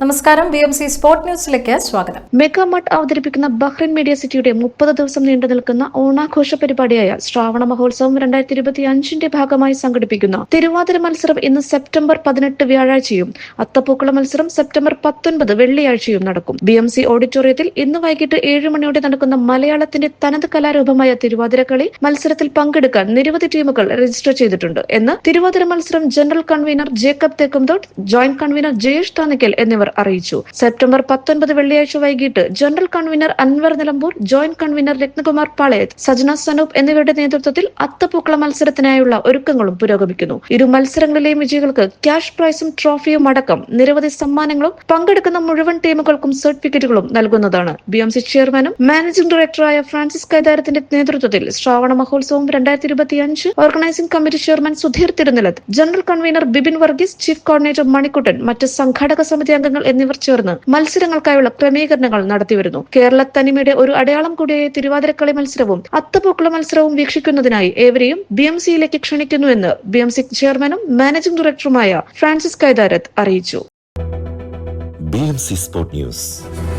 നമസ്കാരം B M C sport ന്യൂസിലേക്ക് സ്വാഗതം. മെഗാമട്ട് അവതരിപ്പിക്കുന്ന ബഹ്റിൻ മീഡിയ സിറ്റിയുടെ മുപ്പത് ദിവസം നീണ്ടു നിൽക്കുന്ന ഓണാഘോഷ പരിപാടിയായ ശ്രാവണ മഹോത്സവം രണ്ടായിരത്തി ഇരുപത്തി അഞ്ചിന്റെ ഭാഗമായി സംഘടിപ്പിക്കുന്ന. തിരുവാതിര മത്സരം ഇന്ന് സെപ്റ്റംബർ പതിനെട്ട് വ്യാഴാഴ്ചയും അത്തപ്പൂക്കള മത്സരം സെപ്റ്റംബർ പത്തൊൻപത് വെള്ളിയാഴ്ചയും നടക്കും. ബി എം സി ഓഡിറ്റോറിയത്തിൽ ഇന്ന് വൈകിട്ട് ഏഴ് മണിയോടെ നടക്കുന്ന മലയാളത്തിന്റെ തനത് കലാരൂപമായ തിരുവാതിരക്കളി മത്സരത്തിൽ പങ്കെടുക്കാൻ നിരവധി ടീമുകൾ രജിസ്റ്റർ ചെയ്തിട്ടുണ്ട്. എന്ന് തിരുവാതിര മത്സരം general convener Jacob Thekkumthottu joint convener Jayesh Thanikkal എന്നിവർ അറിയിച്ചു. സെപ്റ്റംബർ പത്തൊൻപത് വെള്ളിയാഴ്ച വൈകിട്ട് general convener Anwar Nilambur joint convener Rathnakumar Palayath Sajana Sanoop എന്നിവരുടെ നേതൃത്വത്തിൽ അത്തപ്പൂക്കള മത്സരത്തിനായുള്ള ഒരുക്കങ്ങളും പുരോഗമിക്കുന്നു. ഇരു മത്സരങ്ങളിലെയും വിജയികൾക്ക് ക്യാഷ് പ്രൈസും ട്രോഫിയും അടക്കം നിരവധി സമ്മാനങ്ങളും പങ്കെടുക്കുന്ന മുഴുവൻ ടീമുകൾക്കും സർട്ടിഫിക്കറ്റുകളും നൽകുന്നതാണ്. ബി എം സി ചെയർമാനും മാനേജിംഗ് ഡയറക്ടറായ ഫ്രാൻസിസ് കൈതാരത്തിന്റെ നേതൃത്വത്തിൽ ശ്രാവണ മഹോത്സവം രണ്ടായിരത്തി ഇരുപത്തി അഞ്ച് organising committee chairman Sudheer Thirunilath general convener Bibin Varghese chief coordinator Manikuttan മറ്റ് സംഘാടക സമിതി അംഗങ്ങൾ എന്നിവർ ചേർന്ന് മത്സരങ്ങൾക്കായുള്ള ക്രമീകരണങ്ങൾ നടത്തിവരുന്നു കേരള തനിമയുടെ ഒരു അടയാളം കൂടിയായ തിരുവാതിരക്കളി മത്സരവും അത്തപൂക്കള മത്സരവും വീക്ഷിക്കുന്നതിനായി ഏവരെയും ബി എം സിയിലേക്ക് ക്ഷണിക്കുന്നുവെന്ന് ബി എം സി ചെയർമാനും മാനേജിംഗ് ഡയറക്ടറുമായ ഫ്രാൻസിസ് കൈതാരത്ത് അറിയിച്ചു Sport News.